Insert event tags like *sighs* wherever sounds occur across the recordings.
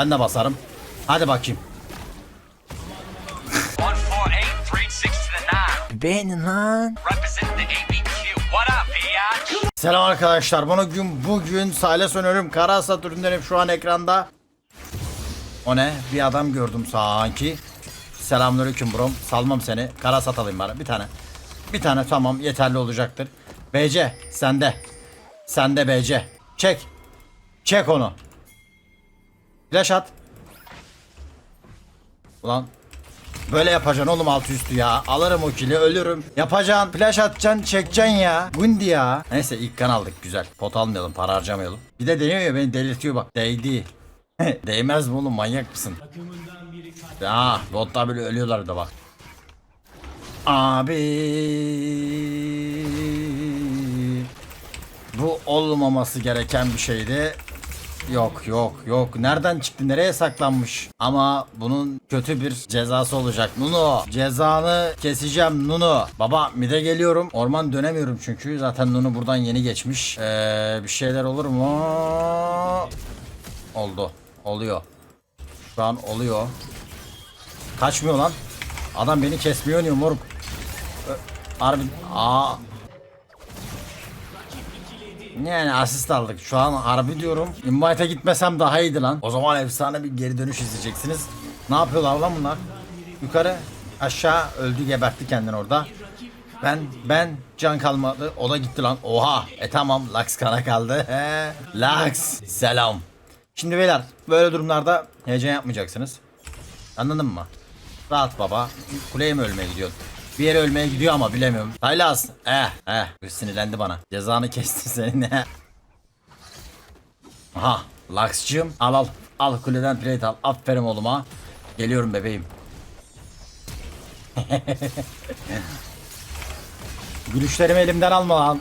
Ben de basarım. Hadi bakayım. 148, 360 to the 9. Beğenin lan. Selam arkadaşlar. Bugün bugün Silas Önörüm Kara Satürn'denim şu an ekranda. O ne? Bir adam gördüm sanki. Selamünaleyküm brom. Salmam seni. Kara sat alayım bana. Bir tane. Bir tane tamam yeterli olacaktır. BC sende. Sende BC. Çek. Çek onu. Flash at. Ulan Böyle yapacaksın oğlum altı üstü ya. Alırım o kili ölürüm. Yapacaksın flash atacaksın çekeceksin ya. Gundi ya. Neyse ilk kan aldık güzel. Pot almayalım para harcamayalım. Bir de deniyor ya beni delirtiyor bak. Değdi. *laughs* Değmez mi oğlum manyak mısın? Ya botta böyle ölüyorlar da bak. Abi bu olmaması gereken bir şeydi. Yok yok yok. Nereden çıktı? Nereye saklanmış? Ama bunun kötü bir cezası olacak. Nuno cezanı keseceğim Nuno. Baba mide geliyorum. Orman dönemiyorum çünkü. Zaten Nuno buradan yeni geçmiş. Ee, bir şeyler olur mu? Oldu. Oluyor. Şu an oluyor. Kaçmıyor lan. Adam beni kesmiyor oynuyor moruk. Harbi. Aa. Yani asist aldık. Şu an harbi diyorum. Invite'e gitmesem daha iyiydi lan. O zaman efsane bir geri dönüş izleyeceksiniz. Ne yapıyorlar lan bunlar? Yukarı aşağı öldü gebertti kendini orada. Ben ben can kalmadı. O da gitti lan. Oha. E tamam Lux kana kaldı. *laughs* Lux. Selam. Şimdi beyler böyle durumlarda heyecan yapmayacaksınız. Anladın mı? Rahat baba. Kuleye mi ölmeye gidiyorsun? Bir yere ölmeye gidiyor ama bilemiyorum. Taylas. Eh eh. Sinirlendi bana. Cezanı kesti *laughs* senin. eh. Aha. Lux'cığım. Al al. Al kuleden plate al. Aferin oğluma. Geliyorum bebeğim. *laughs* Gülüşlerimi elimden alma lan.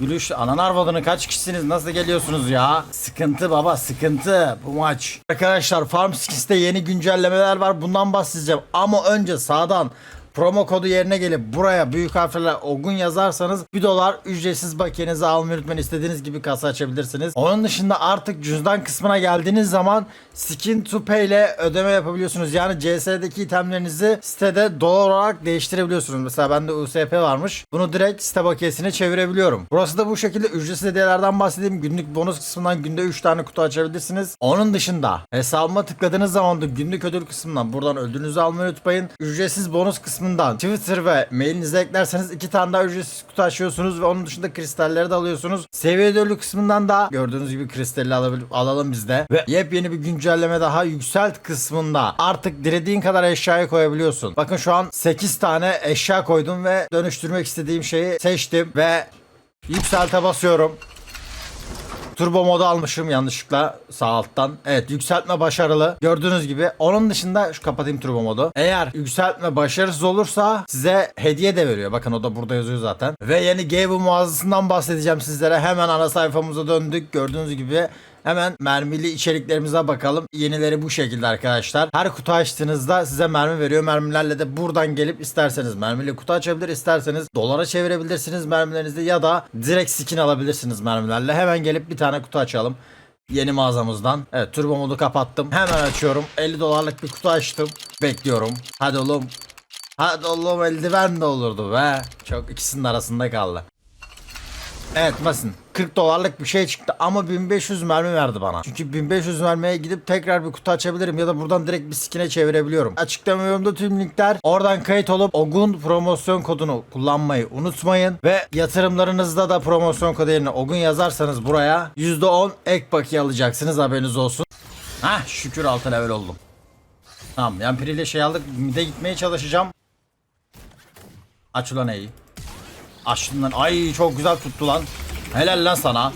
Gülüş anan arvadını kaç kişisiniz nasıl geliyorsunuz ya? Sıkıntı baba sıkıntı bu maç. Arkadaşlar Farm Skills'te yeni güncellemeler var bundan bahsedeceğim. Ama önce sağdan promo kodu yerine gelip buraya büyük harflerle Ogun yazarsanız 1 dolar ücretsiz bakiyenizi almayı unutmayın. İstediğiniz gibi kasa açabilirsiniz. Onun dışında artık cüzdan kısmına geldiğiniz zaman skin to pay ile ödeme yapabiliyorsunuz. Yani CS'deki itemlerinizi sitede dolar olarak değiştirebiliyorsunuz. Mesela bende USP varmış. Bunu direkt site bakiyesine çevirebiliyorum. Burası da bu şekilde ücretsiz hediyelerden bahsedeyim. Günlük bonus kısmından günde 3 tane kutu açabilirsiniz. Onun dışında hesabıma tıkladığınız zaman da günlük ödül kısmından buradan ödülünüzü almayı unutmayın. Ücretsiz bonus kısmından Twitter ve mailinize eklerseniz iki tane daha ücretsiz kutu açıyorsunuz ve onun dışında kristalleri de alıyorsunuz. Seviye ödülü kısmından da gördüğünüz gibi kristalli alabil- alalım biz de. Ve yepyeni bir güncelleme daha yükselt kısmında artık dilediğin kadar eşyayı koyabiliyorsun. Bakın şu an 8 tane eşya koydum ve dönüştürmek istediğim şeyi seçtim ve yükselte basıyorum. Turbo modu almışım yanlışlıkla sağ alttan. Evet yükseltme başarılı. Gördüğünüz gibi. Onun dışında şu kapatayım turbo modu. Eğer yükseltme başarısız olursa size hediye de veriyor. Bakın o da burada yazıyor zaten. Ve yeni Gable mağazasından bahsedeceğim sizlere. Hemen ana sayfamıza döndük. Gördüğünüz gibi Hemen mermili içeriklerimize bakalım. Yenileri bu şekilde arkadaşlar. Her kutu açtığınızda size mermi veriyor. Mermilerle de buradan gelip isterseniz mermili kutu açabilir, isterseniz dolara çevirebilirsiniz mermilerinizi ya da direkt skin alabilirsiniz mermilerle. Hemen gelip bir tane kutu açalım. Yeni mağazamızdan. Evet turbo modu kapattım. Hemen açıyorum. 50 dolarlık bir kutu açtım. Bekliyorum. Hadi oğlum. Hadi oğlum eldiven de olurdu be. Çok ikisinin arasında kaldı. Evet basın. 40 dolarlık bir şey çıktı ama 1500 mermi verdi bana. Çünkü 1500 mermiye gidip tekrar bir kutu açabilirim ya da buradan direkt bir skin'e çevirebiliyorum. Açıklama yorumda tüm linkler. Oradan kayıt olup Ogun promosyon kodunu kullanmayı unutmayın. Ve yatırımlarınızda da promosyon kodu yerine Ogun yazarsanız buraya %10 ek bakiye alacaksınız haberiniz olsun. Hah şükür 6 level oldum. Tamam yan ile şey aldık mide gitmeye çalışacağım. Aç ulan iyi. Açtım lan. Ay çok güzel tuttu lan. Helal lan sana.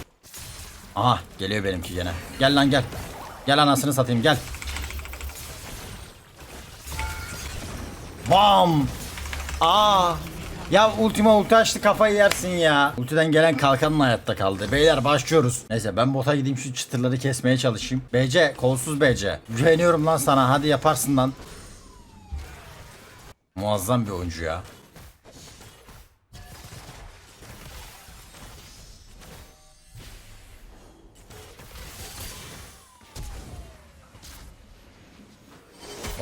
Aha geliyor benimki gene. Gel lan gel. Gel anasını satayım gel. Bam. Aa. Ya ultima ulti açtı kafayı yersin ya. Ultiden gelen kalkanın hayatta kaldı. Beyler başlıyoruz. Neyse ben bota gideyim şu çıtırları kesmeye çalışayım. BC kolsuz BC. Güveniyorum lan sana hadi yaparsın lan. Muazzam bir oyuncu ya.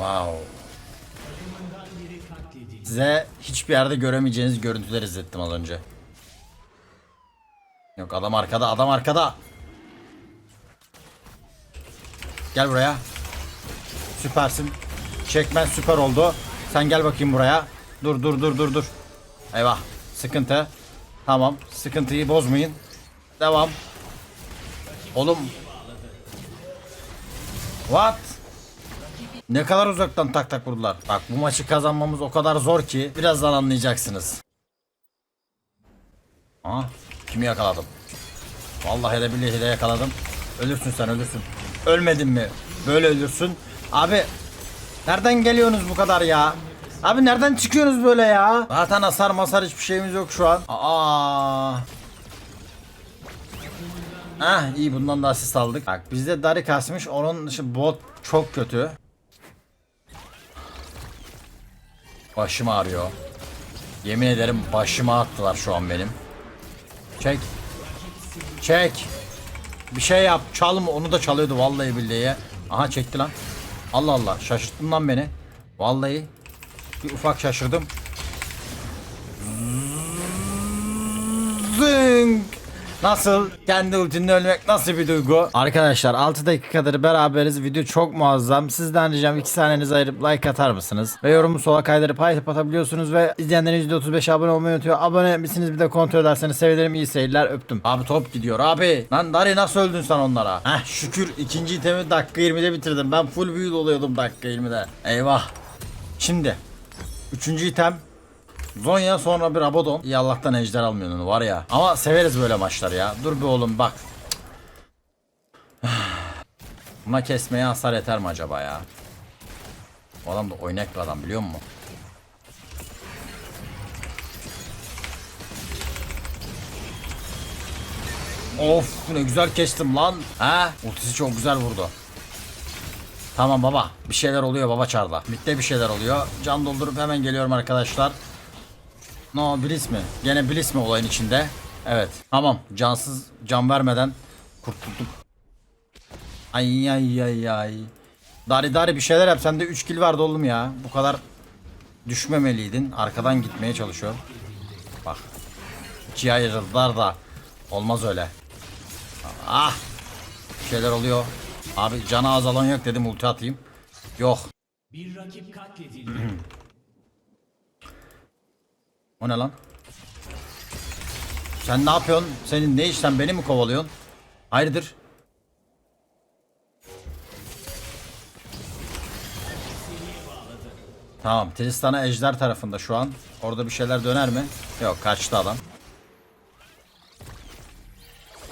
Wow. Size hiçbir yerde göremeyeceğiniz görüntüler izlettim az önce. Yok adam arkada adam arkada. Gel buraya. Süpersin. Çekmen süper oldu. Sen gel bakayım buraya. Dur dur dur dur dur. Eyvah. Sıkıntı. Tamam. Sıkıntıyı bozmayın. Devam. Oğlum. What? Ne kadar uzaktan tak tak vurdular. Bak bu maçı kazanmamız o kadar zor ki birazdan anlayacaksınız. Aha kimi yakaladım? Vallahi de billahi de yakaladım. Ölürsün sen ölürsün. Ölmedin mi? Böyle ölürsün. Abi nereden geliyorsunuz bu kadar ya? Abi nereden çıkıyorsunuz böyle ya? Zaten hasar masar hiçbir şeyimiz yok şu an. Aa. Heh iyi bundan da asist aldık. Bak bizde Dari kasmış. Onun dışı bot çok kötü. Başım ağrıyor. Yemin ederim başıma attılar şu an benim. Çek. Çek. Bir şey yap. Çalma. Onu da çalıyordu vallahi billahi. Aha çekti lan. Allah Allah. Şaşırttın lan beni. Vallahi. Bir ufak şaşırdım. Zing. Nasıl? Kendi ultinle ölmek nasıl bir duygu? Arkadaşlar 6 dakikadır beraberiz. Video çok muazzam. Sizden ricam 2 saniyenizi ayırıp like atar mısınız? Ve yorumu sola kaydırıp hype atabiliyorsunuz ve izleyenlerin %35 abone olmayı unutuyor. Abone misiniz bir de kontrol ederseniz sevinirim. İyi seyirler öptüm. Abi top gidiyor abi. Lan Dari nasıl öldün sen onlara? Heh şükür ikinci itemi dakika 20'de bitirdim. Ben full build oluyordum dakika 20'de. Eyvah. Şimdi. Üçüncü item Zonya sonra bir Abadon. İyi Allah'tan ejder almıyorsun onu var ya. Ama severiz böyle maçlar ya. Dur bir oğlum bak. *sighs* Buna kesmeye hasar yeter mi acaba ya? Bu adam da oynak bir adam biliyor musun? Of ne güzel kestim lan. Ha? Ultisi çok güzel vurdu. Tamam baba. Bir şeyler oluyor baba çarda. Bitti bir şeyler oluyor. Can doldurup hemen geliyorum arkadaşlar. No Bliss mi? Gene Bliss mi olayın içinde? Evet. Tamam. Cansız can vermeden kurtulduk. Ay ay ay ay. Dari dari bir şeyler yap. Sende 3 kill vardı oğlum ya. Bu kadar düşmemeliydin. Arkadan gitmeye çalışıyor. Bak. İkiye ayrıldılar da. Olmaz öyle. Ah. Bir şeyler oluyor. Abi cana azalan yok dedim ulti atayım. Yok. Bir rakip katledildi. *clears throat* O ne lan? Sen ne yapıyorsun? Senin ne iş? Sen beni mi kovalıyorsun? Hayırdır? Tamam. Tristan'a ejder tarafında şu an. Orada bir şeyler döner mi? Yok kaçtı adam.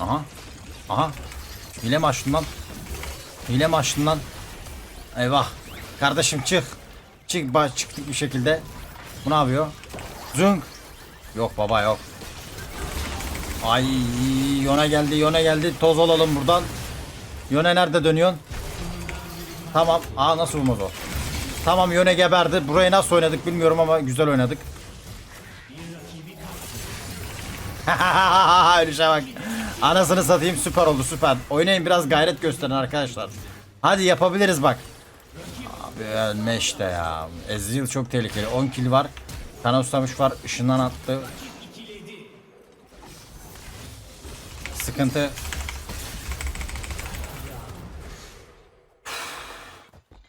Aha. Aha. Hile mi açtın lan? Hile mi açtın lan? Eyvah. Kardeşim çık. Çık çıktık bir şekilde. Bu ne yapıyor? Zünk. Yok baba yok. Ay Yona geldi Yona geldi. Toz olalım buradan. Yone nerede dönüyorsun? Tamam. Aa nasıl vurmaz o? Tamam Yone geberdi. Burayı nasıl oynadık bilmiyorum ama güzel oynadık. *laughs* Ölüşe bak. Anasını satayım süper oldu süper. Oynayın biraz gayret gösterin arkadaşlar. Hadi yapabiliriz bak. Abi ölme işte ya. Ezreal çok tehlikeli. 10 kill var. Kana ustamış var. Işından attı. Sıkıntı.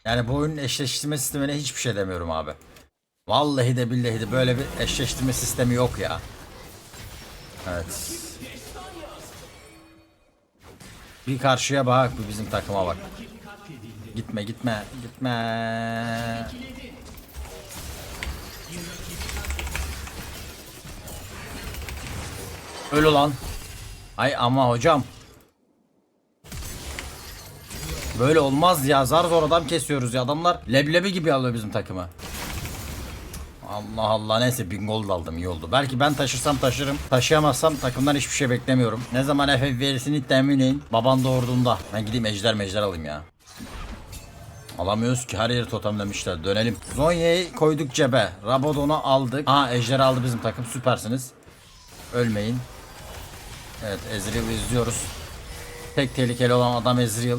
Yani bu oyunun eşleştirme sistemine hiçbir şey demiyorum abi. Vallahi de billahi de böyle bir eşleştirme sistemi yok ya. Evet. Bir karşıya bak bu bizim takıma bak. Gitme gitme gitme. Öl ulan. Ay ama hocam. Böyle olmaz ya. Zar zor adam kesiyoruz ya. Adamlar leblebi gibi alıyor bizim takımı. Allah Allah neyse bin gol aldım iyi oldu. Belki ben taşırsam taşırım. Taşıyamazsam takımdan hiçbir şey beklemiyorum. Ne zaman FF verisini teminleyin. Baban doğurduğunda. Ben gideyim ejder mejder alayım ya. Alamıyoruz ki her yeri totemlemişler. Dönelim. Zonya'yı koyduk cebe. Rabadon'u aldık. Aa ejder aldı bizim takım. Süpersiniz. Ölmeyin. Evet Ezreal izliyoruz. Tek tehlikeli olan adam Ezreal.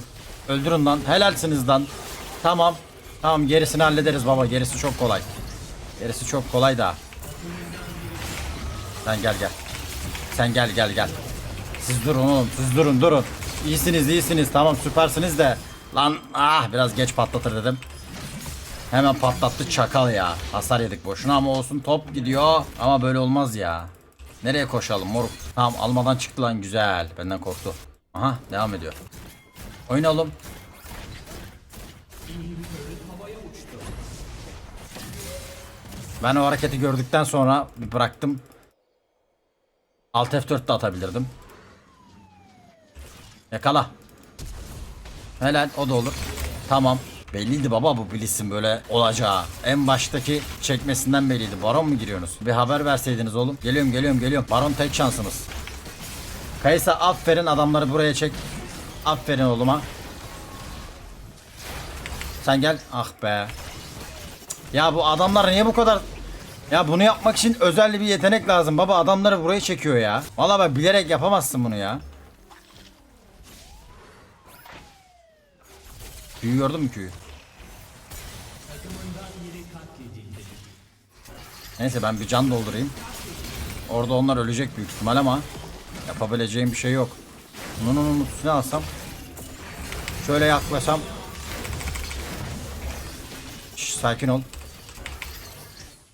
Öldürün lan. Helalsiniz lan. Tamam. Tamam gerisini hallederiz baba. Gerisi çok kolay. Gerisi çok kolay da. Sen gel gel. Sen gel gel gel. Siz durun oğlum. Siz durun durun. İyisiniz iyisiniz. Tamam süpersiniz de. Lan ah biraz geç patlatır dedim. Hemen patlattı çakal ya. Hasar yedik boşuna ama olsun top gidiyor. Ama böyle olmaz ya. Nereye koşalım moruk? Tamam almadan çıktı lan güzel. Benden korktu. Aha devam ediyor. Oyna oğlum. Ben o hareketi gördükten sonra bir bıraktım. Alt F4 de atabilirdim. Yakala. Helal o da olur. Tamam. Belliydi baba bu Blitz'in böyle olacağı. En baştaki çekmesinden belliydi. Baron mu giriyorsunuz? Bir haber verseydiniz oğlum. Geliyorum geliyorum geliyorum. Baron tek şansınız. Kaysa aferin adamları buraya çek. Aferin oğluma. Sen gel. Ah be. Ya bu adamlar niye bu kadar... Ya bunu yapmak için özel bir yetenek lazım. Baba adamları buraya çekiyor ya. Vallahi bak bilerek yapamazsın bunu ya. Küyü gördün mü küyü? Neyse ben bir can doldurayım. Orada onlar ölecek büyük ihtimal ama yapabileceğim bir şey yok. Bunun onun üstüne alsam. Şöyle yaklaşsam. Şş, sakin ol.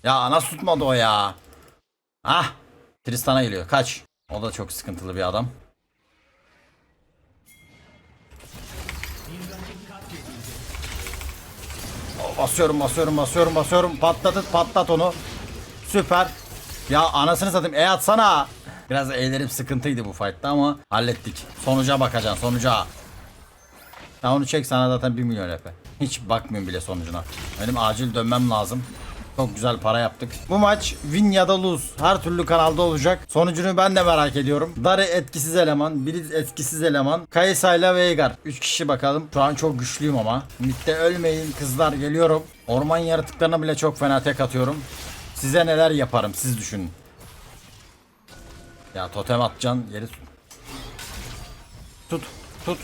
Ya nasıl tutmadı o ya? Ah! Tristan'a geliyor. Kaç. O da çok sıkıntılı bir adam. Basıyorum basıyorum basıyorum basıyorum. Patlat patlat onu. Süper. Ya anasını satayım. E atsana. Biraz ellerim sıkıntıydı bu fight'ta ama hallettik. Sonuca bakacaksın sonuca. Ya onu çek sana zaten 1 milyon EP. Hiç bakmıyorum bile sonucuna. Benim acil dönmem lazım. Çok güzel para yaptık. Bu maç win ya da lose. Her türlü kanalda olacak. Sonucunu ben de merak ediyorum. Dari etkisiz eleman. Blitz etkisiz eleman. Kaysa ile Veigar. 3 kişi bakalım. Şu an çok güçlüyüm ama. Mid'de ölmeyin kızlar geliyorum. Orman yaratıklarına bile çok fena tek atıyorum. Size neler yaparım siz düşünün. Ya totem atacaksın yeri tut. Tut. Tut.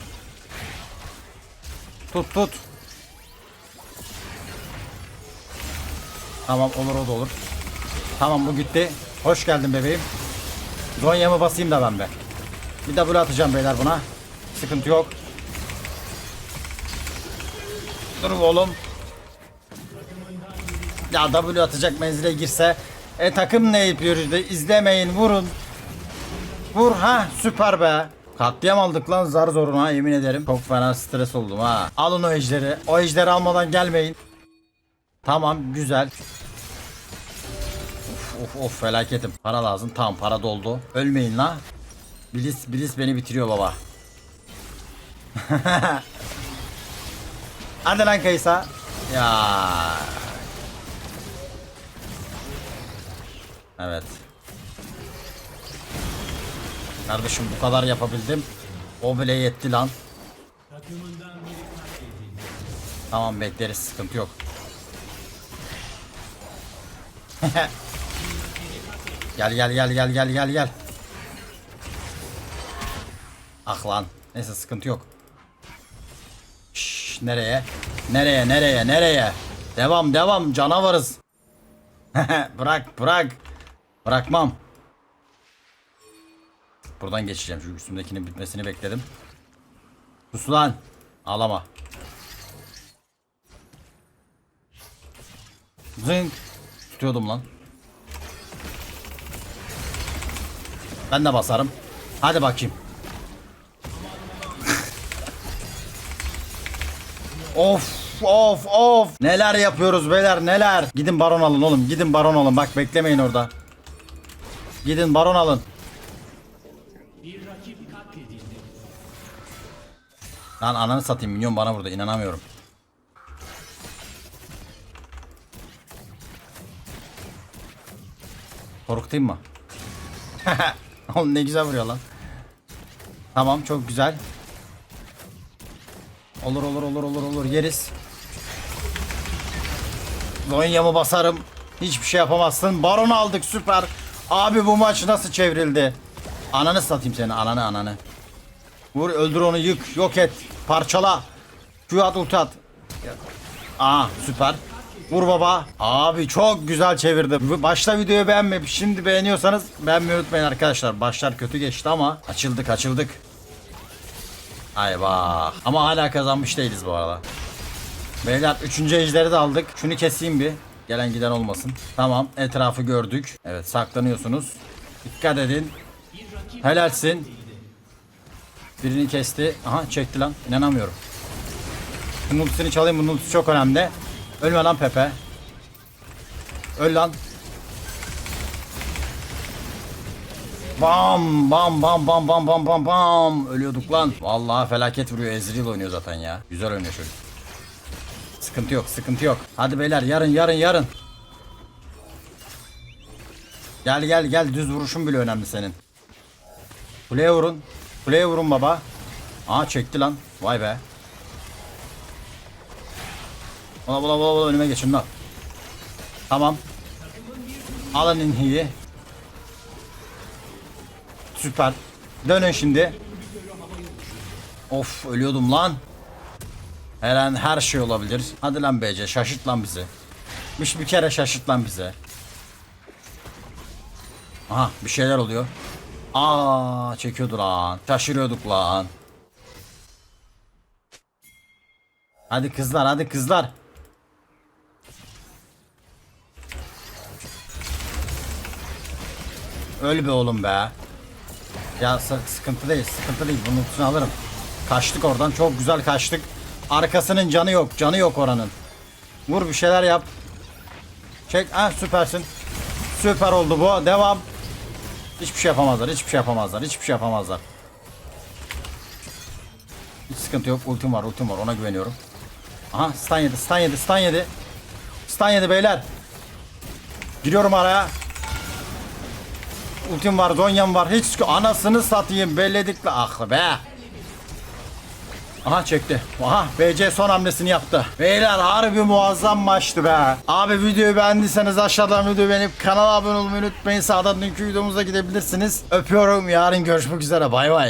Tut tut. Tamam olur o da olur. Tamam bu gitti. Hoş geldin bebeğim. Zonya'mı basayım da ben be. Bir W atacağım beyler buna. Sıkıntı yok. Dur oğlum. Ya W atacak menzile girse. E takım ne yapıyor işte izlemeyin vurun. Vur ha süper be. Katliam aldık lan zar zoruna yemin ederim. Çok fena stres oldum ha. Alın o ejderi. O ejderi almadan gelmeyin. Tamam güzel. Of of of felaketim. Para lazım. Tamam para doldu. Ölmeyin la. Bilis Bilis beni bitiriyor baba. *laughs* Hadi lan Kaysa. Ya. Evet. Kardeşim bu kadar yapabildim. O bile yetti lan. Tamam bekleriz sıkıntı yok. *laughs* gel gel gel gel gel gel gel. Ah lan. Neyse sıkıntı yok. Şşş, nereye? Nereye nereye nereye? Devam devam canavarız. *laughs* bırak bırak. Bırakmam. Buradan geçeceğim. Şu üstümdekinin bitmesini bekledim. Sus lan. Ağlama. Zınk. Tutuyordum lan. Ben de basarım. Hadi bakayım. *laughs* of of of. Neler yapıyoruz beyler neler. Gidin baron alın oğlum. Gidin baron alın. Bak beklemeyin orada. Gidin baron alın. Bir rakip. Lan ananı satayım minyon bana burada inanamıyorum. Korkutayım mı? *laughs* Oğlum ne güzel vuruyor lan. Tamam çok güzel. Olur olur olur olur olur yeriz. Zonya'mı basarım. Hiçbir şey yapamazsın. Baron aldık süper. Abi bu maç nasıl çevrildi? Ananı satayım seni ananı ananı. Vur öldür onu yık yok et parçala. Q at at. Aa süper. Vur baba. Abi çok güzel çevirdi. Başta videoyu beğenmeyip şimdi beğeniyorsanız beğenmeyi unutmayın arkadaşlar. Başlar kötü geçti ama açıldık açıldık. Ay bak. Ama hala kazanmış değiliz bu arada. Beyler 3. ejderi de aldık. Şunu keseyim bir. Gelen giden olmasın. Tamam etrafı gördük. Evet saklanıyorsunuz. Dikkat edin. Helalsin. Birini kesti. Aha çekti lan. İnanamıyorum. Bunun ultisini çalayım. Bunun ultisi çok önemli. Ölme lan Pepe. Öl lan. Bam bam bam bam bam bam bam bam. Ölüyorduk lan. Vallahi felaket vuruyor. Ezreal oynuyor zaten ya. Güzel oynuyor çocuk. Sıkıntı yok, sıkıntı yok. Hadi beyler yarın yarın yarın. Gel gel gel düz vuruşun bile önemli senin. Kuleye vurun. Kuleye vurun baba. Aa çekti lan. Vay be. Bula bula bula bula önüme geçin lan. Tamam. Alın inhiyi. Süper. Dönün şimdi. Of ölüyordum lan. Her an her şey olabilir. Hadi lan BC şaşırt lan bizi. Bir, bir kere şaşırt lan bizi. Aha bir şeyler oluyor. Aa çekiyordu lan. Şaşırıyorduk lan. Hadi kızlar hadi kızlar. Öl be oğlum be. Ya sı- sıkıntı değil sıkıntı değil bunun üstüne alırım. Kaçtık oradan çok güzel kaçtık. Arkasının canı yok canı yok oranın. Vur bir şeyler yap. Çek ah süpersin. Süper oldu bu devam. Hiçbir şey yapamazlar hiçbir şey yapamazlar hiçbir şey yapamazlar. Hiç sıkıntı yok ultim var ultim var ona güveniyorum. Aha stun yedi stun yedi stun yedi. Stun yedi beyler. Giriyorum araya. Ultim var, Zonya'm var. Hiç anasını satayım belledikle. Ah be. Aha çekti. Aha BC son hamlesini yaptı. Beyler harbi muazzam maçtı be. Abi videoyu beğendiyseniz aşağıdan videoyu beğenip kanala abone olmayı unutmayın. Sağdan dünkü videomuza gidebilirsiniz. Öpüyorum. Yarın görüşmek üzere. Bay bay.